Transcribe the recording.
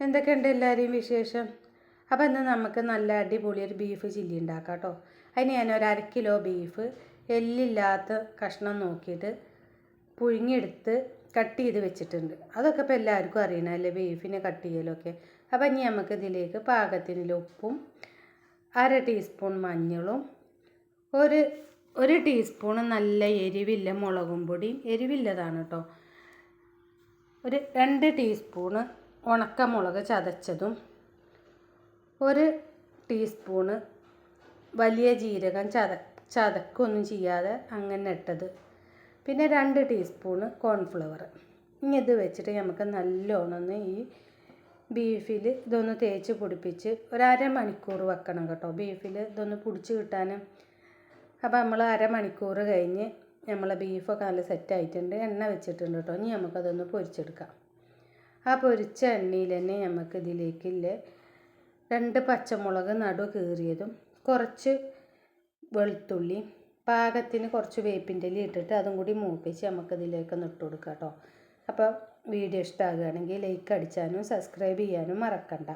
എന്തൊക്കെയുണ്ട് എല്ലാവരെയും വിശേഷം? അപ്പോൾ ഇന്ന് നമുക്ക് നല്ല അടിപൊളി ഒരു ബീഫ് ചില്ലി ഉണ്ടാക്കാം കേട്ടോ അതിന് ഞാൻ ഒരു അര കിലോ ബീഫ് എല്ലില്ലാത്ത കഷ്ണം നോക്കിയിട്ട് പുഴുങ്ങിയെടുത്ത് കട്ട് ചെയ്ത് വെച്ചിട്ടുണ്ട്. അതൊക്കെ ഇപ്പോൾ എല്ലാവർക്കും അറിയണമല്ലേ ബീഫിനെ കട്ട് ചെയ്യലൊക്കെ. അപ്പോൾ ഇനി നമുക്ക് ഇതിലേക്ക് പാകത്തിനുള്ള ഉപ്പും അര ടീസ്പൂൺ മഞ്ഞളും ഒരു ഒരു ടീസ്പൂൺ നല്ല എരിവില്ല മുളകും പൊടിയും. എരിവില്ലതാണ് കേട്ടോ ഒരു രണ്ട് ടീസ്പൂണ് ഉണക്കമുളക് ചതച്ചതും ഒരു ടീസ്പൂണ് വലിയ ജീരകം ചത ചതക്കൊന്നും ചെയ്യാതെ അങ്ങനെ ഇട്ടത്. പിന്നെ രണ്ട് ടീസ്പൂണ് കോൺഫ്ലവർ ഇനി ഇത് വെച്ചിട്ട് നമുക്ക് നല്ലോണം ഒന്ന് ഈ ബീഫിൽ ഇതൊന്ന് തേച്ച് പിടിപ്പിച്ച് ഒരു അരമണിക്കൂർ വെക്കണം കേട്ടോ. ബീഫിൽ ഇതൊന്ന് പിടിച്ച് കിട്ടാനും. അപ്പോൾ നമ്മൾ അരമണിക്കൂർ കഴിഞ്ഞ് നമ്മളെ ബീഫൊക്കെ നല്ല സെറ്റായിട്ടുണ്ട് എണ്ണ വെച്ചിട്ടുണ്ട് കേട്ടോ. ഇനി നമുക്കതൊന്ന് പൊരിച്ചെടുക്കാം. ആ പൊരിച്ച എണ്ണയിൽ തന്നെ നമുക്ക് ഇതിലേക്കില്ലേ രണ്ട് പച്ചമുളക് നടു കീറിയതും കുറച്ച് വെളുത്തുള്ളി പാകത്തിന് കുറച്ച് വേപ്പിന്റെ ഇല ഇട്ടിട്ട് അതും കൂടി മൂപ്പിച്ച് നമുക്ക് ഇതിലേക്കൊന്ന് ഇട്ട് കൊടുക്കാം കേട്ടോ അപ്പോൾ വീഡിയോ ഇഷ്ടമാകുകയാണെങ്കിൽ ലൈക്ക് അടിച്ചാനും സബ്സ്ക്രൈബ് ചെയ്യാനും മറക്കണ്ട.